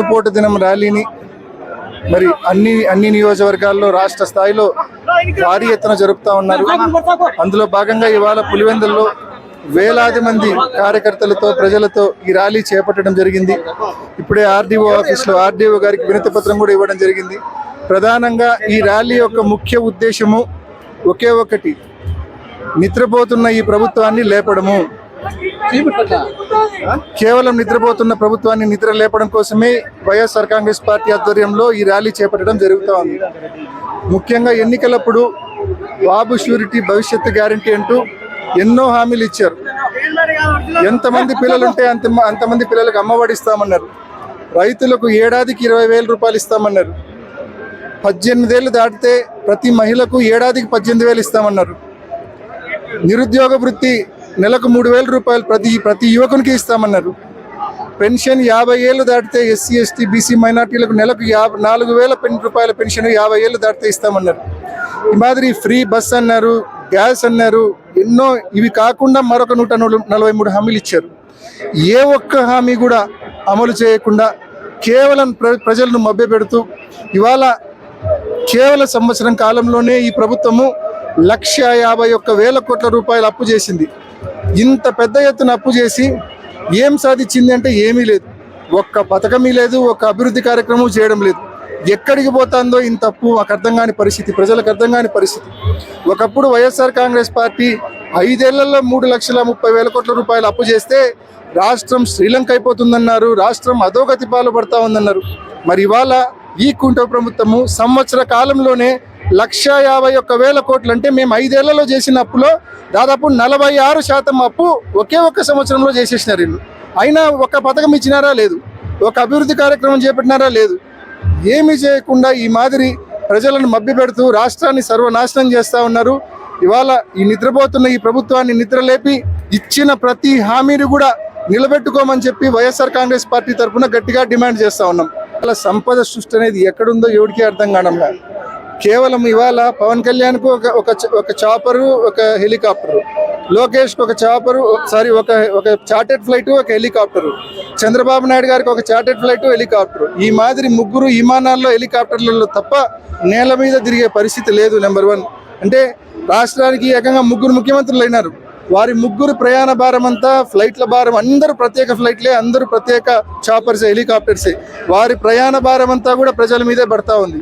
పోటు దినం ర్యాలీని మరి అన్ని అన్ని నియోజకవర్గాల్లో రాష్ట్ర స్థాయిలో భారీ ఎత్తున జరుపుతా ఉన్నారు. అందులో భాగంగా ఇవాళ పులివెందుల్లో వేలాది మంది కార్యకర్తలతో ప్రజలతో ఈ ర్యాలీ చేపట్టడం జరిగింది. ఇప్పుడే ఆర్డీఓ ఆఫీస్లో ఆర్డీఓ గారికి వినతి పత్రం కూడా ఇవ్వడం జరిగింది. ప్రధానంగా ఈ ర్యాలీ యొక్క ముఖ్య ఉద్దేశము ఒకే ఒకటి. నిద్రపోతున్న ఈ ప్రభుత్వాన్ని లేపడము. కేవలం నిద్రపోతున్న ప్రభుత్వాన్ని నిద్ర లేపడం కోసమే వైఎస్ఆర్ కాంగ్రెస్ పార్టీ ఆధ్వర్యంలో ఈ ర్యాలీ చేపట్టడం జరుగుతూ ఉంది. ముఖ్యంగా ఎన్నికలప్పుడు బాబు షూరిటీ భవిష్యత్తు గ్యారంటీ అంటూ ఎన్నో హామీలు ఇచ్చారు. ఎంతమంది పిల్లలు ఉంటే అంత అంతమంది పిల్లలకు అమ్మఒడి ఇస్తామన్నారు. రైతులకు ఏడాదికి ఇరవై వేల రూపాయలు ఇస్తామన్నారు. పద్దెనిమిదేళ్ళు దాటితే ప్రతి మహిళకు ఏడాదికి పద్దెనిమిది వేలు ఇస్తామన్నారు. నిరుద్యోగ వృత్తి నెలకు మూడు వేల రూపాయలు ప్రతి ప్రతి యువకునికి ఇస్తామన్నారు. పెన్షన్ యాభై ఏళ్ళు దాటితే ఎస్సీ ఎస్టీ బీసీ మైనార్టీలకు నెలకు యాభై నాలుగు వేల రూపాయల పెన్షన్ యాభై ఏళ్ళు దాటితే ఇస్తామన్నారు. ఈ మాదిరి ఫ్రీ బస్ అన్నారు గ్యాస్ అన్నారు ఎన్నో ఇవి కాకుండా మరొక నూట నలభై మూడు హామీలు ఇచ్చారు. ఏ ఒక్క హామీ కూడా అమలు చేయకుండా కేవలం ప్ర ప్రజలను మభ్యపెడుతూ ఇవాళ కేవల సంవత్సరం కాలంలోనే ఈ ప్రభుత్వము లక్ష యాభై ఒక్క వేల కోట్ల రూపాయలు అప్పు చేసింది. ఇంత పెద్ద ఎత్తున అప్పు చేసి ఏం సాధించింది అంటే ఏమీ లేదు. ఒక్క పథకమీ లేదు ఒక్క అభివృద్ధి కార్యక్రమం చేయడం లేదు. ఎక్కడికి పోతుందో ఇంత అప్పు మాకు అర్థం కాని పరిస్థితి ప్రజలకు అర్థం కాని పరిస్థితి. ఒకప్పుడు వైఎస్ఆర్ కాంగ్రెస్ పార్టీ ఐదేళ్ళలో మూడు లక్షల ముప్పై వేల కోట్ల రూపాయలు అప్పు చేస్తే రాష్ట్రం శ్రీలంక అయిపోతుందన్నారు రాష్ట్రం అధోగతి పాలు పడతా ఉందన్నారు. మరి ఇవాళ ఈ కుంట ప్రభుత్వము సంవత్సర కాలంలోనే లక్ష యాభై ఒక్క వేల కోట్లు అంటే మేము ఐదేళ్ళలో చేసిన అప్పులో దాదాపు నలభై ఆరు శాతం అప్పు ఒకే ఒక్క సంవత్సరంలో చేసేసినారు వీళ్ళు. అయినా ఒక పథకం ఇచ్చినారా లేదు. ఒక అభివృద్ధి కార్యక్రమం చేపట్టినారా లేదు. ఏమీ చేయకుండా ఈ మాదిరి ప్రజలను మభ్యపెడుతూ రాష్ట్రాన్ని సర్వనాశనం చేస్తూ ఉన్నారు. ఇవాళ ఈ నిద్రపోతున్న ఈ ప్రభుత్వాన్ని నిద్రలేపి ఇచ్చిన ప్రతి హామీని కూడా నిలబెట్టుకోమని చెప్పి వైఎస్ఆర్ కాంగ్రెస్ పార్టీ తరఫున గట్టిగా డిమాండ్ చేస్తూ ఉన్నాం. అలా సంపద సృష్టి అనేది ఎక్కడుందో ఎవరికి అర్థం కావడంలా కేవలం ఇవాళ పవన్ కళ్యాణ్కు ఒక ఒక ఒక చాపరు ఒక హెలికాప్టరు. లోకేష్కి ఒక చాపరు సారీ ఒక ఒక చార్టెడ్ ఫ్లైట్ ఒక హెలికాప్టరు. చంద్రబాబు నాయుడు గారికి ఒక చార్టెడ్ ఫ్లైట్ హెలికాప్టర్. ఈ మాదిరి ముగ్గురు విమానాల్లో హెలికాప్టర్లలో తప్ప నేల మీద తిరిగే పరిస్థితి లేదు నెంబర్ వన్. అంటే రాష్ట్రానికి ఏకంగా ముగ్గురు ముఖ్యమంత్రులు అయినారు. వారి ముగ్గురు ప్రయాణ భారం అంతా ఫ్లైట్ల భారం అందరూ ప్రత్యేక ఫ్లైట్లే అందరూ ప్రత్యేక చాపర్సే హెలికాప్టర్సే. వారి ప్రయాణ భారం అంతా కూడా ప్రజల మీదే పడతా ఉంది.